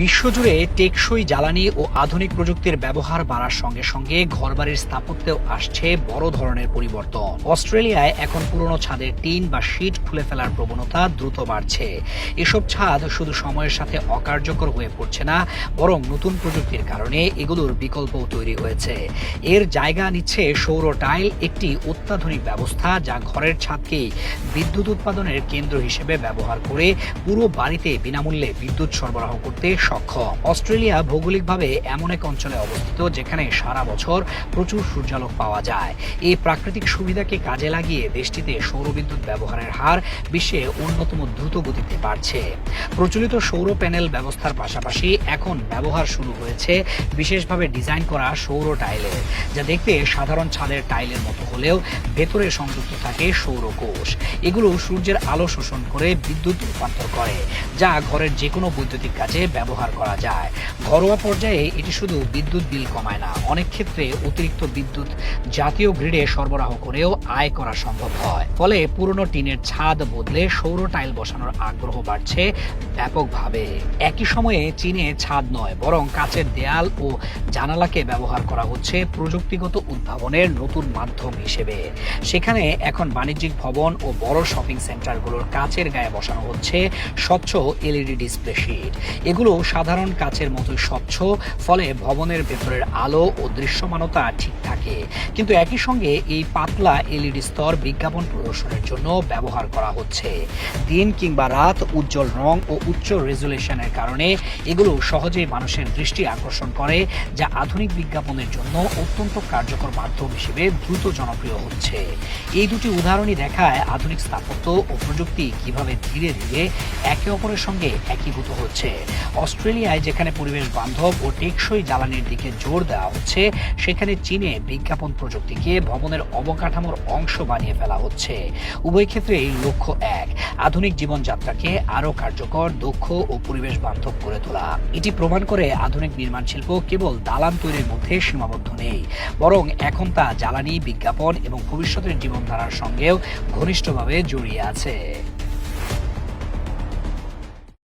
বিশ্বজুড়ে টেকসই জ্বালানি ও আধুনিক প্রযুক্তির ব্যবহার বাড়ার সঙ্গে সঙ্গে ঘরবাড়ির স্থাপত্যেও আসছে বড় ধরনের পরিবর্তন। অস্ট্রেলিয়ায় এখন পুরনো ছাদের টিন বা শীট খুলে ফেলার প্রবণতা দ্রুত বাড়ছে। এসব ছাদ শুধু সময়ের সাথে অকার্যকর হয়ে পড়ছে না, বরং নতুন প্রযুক্তির কারণে এগুলোর বিকল্পও তৈরি হয়েছে। এর জায়গা নিচ্ছে সৌর টাইল, একটি অত্যাধুনিক ব্যবস্থা যা ঘরের ছাদকেই বিদ্যুৎ উৎপাদনের কেন্দ্র হিসেবে ব্যবহার করে পুরো বাড়িতে বিনামূল্যে বিদ্যুৎ সরবরাহ করতে সক্ষম। অস্ট্রেলিয়া ভৌগোলিকভাবে এমন এক অঞ্চলে অবস্থিত যেখানে সারা বছর প্রচুর সূর্যালোক পাওয়া যায়। এই প্রাকৃতিক সুবিধাকে কাজে লাগিয়ে দেশটিতে সৌরবিদ্যুৎ ব্যবহারের হার বিশ্বে অন্যতম দ্রুত গতিতে বাড়ছে। প্রচলিত সৌর প্যানেল ব্যবস্থার পাশাপাশি এখন ব্যবহার শুরু হয়েছে বিশেষভাবে ডিজাইন করা সৌর টাইলের যা দেখতে সাধারণ ছাদের টাইলের মতো হলেও ভেতরে সংযুক্ত থাকে সৌর কোষ এগুলো সূর্যের আলো শোষণ করে বিদ্যুৎ রূপান্তর করে, যা ঘরের যে কোনো বৈদ্যুতিক কাজে ব্যবহার করা যায়। ঘরোয়া পর্যায়ে এটি শুধু বিদ্যুৎ বিল কমায় না, অনেক ক্ষেত্রে অতিরিক্ত বিদ্যুৎ জাতীয় গ্রিডে সরবরাহ করেও আয় করা সম্ভব হয়। ফলে পুরনো টিনের ছাদ বদলে সৌর টাইল বসানোর আগ্রহ বাড়ছে ব্যাপকভাবে। একই সময়ে চীনে ছাদ নয়, বরং কাচের দেয়াল ও জানালাকে ব্যবহার করা হচ্ছে প্রযুক্তিগত উদ্ভাবনের নতুন মাধ্যম হিসেবে। সেখানে এখন বাণিজ্যিক ভবন ও বড় শপিং সেন্টারগুলোর কাচের গায়ে বসানো হচ্ছে স্বচ্ছ এলইডি ডিসপ্লে শিট। এগুলো সাধারণ কাচের মতোই স্বচ্ছ, ফলে ভবনের ভেতরের আলো ও দৃশ্যমানতা ঠিক থাকে। কিন্তু একই সঙ্গে এই পাতলা এলইডি স্তর বিজ্ঞাপন প্রদর্শনের জন্য ব্যবহার করা হচ্ছে। দিন কিংবা রাত উজ্জ্বল রং ও উচ্চ রেজুলেশনের কারণে এগুলো সহজেই মানুষের দৃষ্টি আকর্ষণ করে, যা আধুনিক বিজ্ঞাপনের জন্য অত্যন্ত কার্যকর মাধ্যম হিসেবে দ্রুত জনপ্রিয় হচ্ছে। এই দুটি উদাহরণই দেখায় আধুনিক স্থাপত্য ও প্রযুক্তি কীভাবে ধীরে ধীরে একে অপরের সঙ্গে একীভূত হচ্ছে। অস্ট্রেলিয়ায় যেখানে পরিবেশ বান্ধব ও টেকসই জ্বালানির দিকে জোর দেওয়া হচ্ছে, সেখানে চীনে বিজ্ঞাপন প্রযুক্তিকে ভবনের অবকাঠামোর অংশ বানিয়ে ফেলা হচ্ছে। উভয় ক্ষেত্রে এই লক্ষ্য এক, আধুনিক জীবনযাত্রাকে আরও কার্যকর, দক্ষ ও পরিবেশ বান্ধব করে তোলা। এটি প্রমাণ করে আধুনিক নির্মাণ শিল্প কেবল দালান তৈরির মধ্যে সীমাবদ্ধ নেই, বরং এখন তা জ্বালানি, বিজ্ঞাপন এবং ভবিষ্যতের জীবনধারার সঙ্গেও ঘনিষ্ঠভাবে জড়িয়ে আছে।